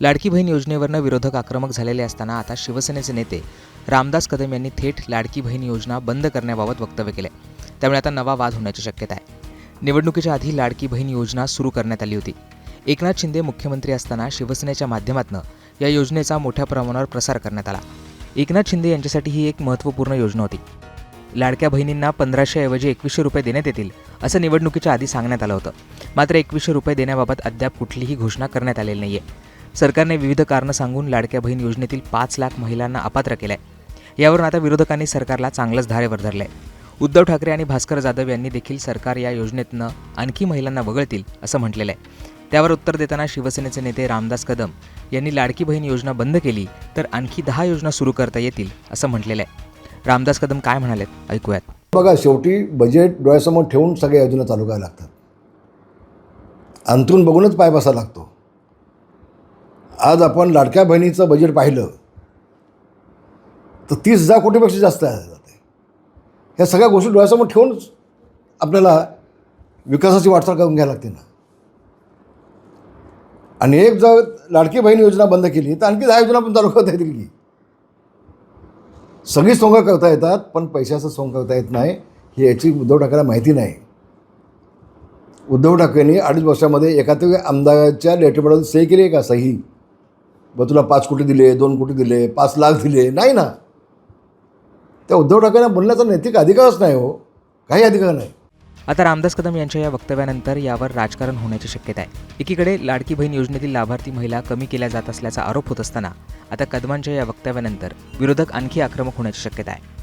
लाडकी बहीण योजनेवरनं विरोधक आक्रमक झालेले असताना आता शिवसेनेचे नेते रामदास कदम यांनी थेट लाडकी बहीण योजना बंद करण्याबाबत वक्तव्य केले त्यामुळे आता नवा वाद होण्याची शक्यता आहे. निवडणुकीच्या आधी लाडकी बहीण योजना सुरू करण्यात आली होती. एकनाथ शिंदे मुख्यमंत्री असताना शिवसेनेच्या माध्यमातून या योजनेचा मोठ्या प्रमाणावर प्रसार करण्यात आला. एकनाथ शिंदे यांच्यासाठी ही एक महत्त्वपूर्ण योजना होती. लाडक्या बहिणींना पंधराशे ऐवजी एकवीसशे रुपये देण्यात येतील असं निवडणुकीच्या आधी सांगण्यात आलं होतं. मात्र एकवीसशे रुपये देण्याबाबत अद्याप कुठलीही घोषणा करण्यात आलेली नाही आहे सरकारने विविध कारणं सांगून लाडक्या बहीण योजनेतील पाच लाख महिलांना अपात्र केलंय. यावरून आता विरोधकांनी सरकारला चांगलंच धारेवर धरलंय. उद्धव ठाकरे आणि भास्कर जाधव यांनी देखील सरकार या योजनेतनं आणखी महिलांना वगळतील असं म्हटलेलं आहे. त्यावर उत्तर देताना शिवसेनेचे नेते रामदास कदम यांनी लाडकी बहीण योजना बंद केली तर आणखी दहा योजना सुरू करता येतील असं म्हटलेलं आहे. रामदास कदम काय म्हणालेत? ऐकूयात. बघा शेवटी बजेट डोळ्यासमोर ठेवून सगळ्या योजना चालू करायला लागतात. अंतरून बघूनच पाय बसायला लागतो. आज आपण लाडक्या बहिणीचं बजेट पाहिलं तर तीस हजार कोटीपेक्षा जास्त जाते ह्या सगळ्या गोष्टी डोळ्यासमोर ठेवूनच आपल्याला विकासाची वाटचाल करून घ्यायला लागते ना. आणि एक जर लाडकी बहीण योजना बंद केली तर आणखी दहा योजना पण चालू करता येतील की. सगळी सोंग करता येतात पण पैशाचं सोंग करता येत नाही ही याची उद्धव ठाकरेला माहिती नाही. उद्धव ठाकरेंनी अडीच वर्षामध्ये एखाद्या आमदाराच्या लेटरबद्दल सही केली आहे का सही? ब तुला पाच कोटी दिले दोन कोटी दिले पाच लाख दिले. नाही ना. त्या उद्धव ठाकरेंना बोलण्याचा नैतिक अधिकारच नाही हो. काही अधिकार नाही. आता रामदास कदम यांच्या या वक्तव्यानंतर यावर राजकारण होण्याची शक्यता आहे. एकीकडे लाडकी बहीण योजनेतील लाभार्थी महिला कमी केल्या जात असल्याचा आरोप होत असताना आता कदमांच्या या वक्तव्यानंतर विरोधक आणखी आक्रमक होण्याची शक्यता आहे.